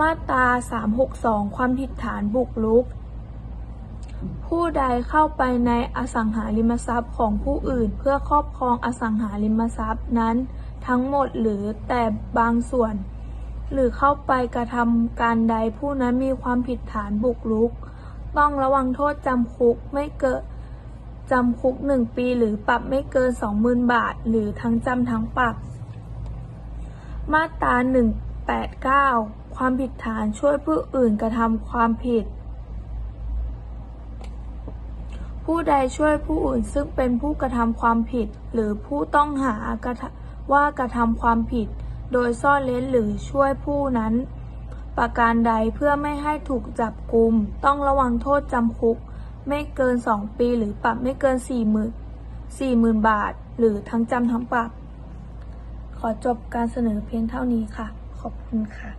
มาตรา 362 ความผิดฐานบุกรุก ผู้ใดเข้าไปในอสังหาริมทรัพย์ของผู้อื่นเพื่อครอบครองอสังหาริมทรัพย์นั้น ทั้งหมดหรือแต่บางส่วน หรือเข้าไปกระทำการใดผู้นั้นมีความผิดฐานบุกรุก ต้องระวังโทษจำคุกไม่เกินจำคุกหนึ่งปีหรือปรับไม่เกิน 20,000 บาท หรือทั้งจำทั้งปรับ มาตรา189 ความผิดฐานช่วยผู้อื่นกระทำความผิด ผู้ใดช่วยผู้อื่นซึ่งเป็นผู้กระทำความผิด หรือผู้ต้องหากระว่ากระทำความผิด โดยซ่อนเร้นหรือช่วยผู้นั้น ประการใดเพื่อไม่ให้ถูกจับกุม ต้องระวังโทษจำคุก ไม่เกิน 2 ปีหรือปรับไม่เกิน 40,000 40,000 บาท หรือทั้งจำทั้งปรับ ขอจบการเสนอเพียงเท่านี้ค่ะ ขอบคุณค่ะ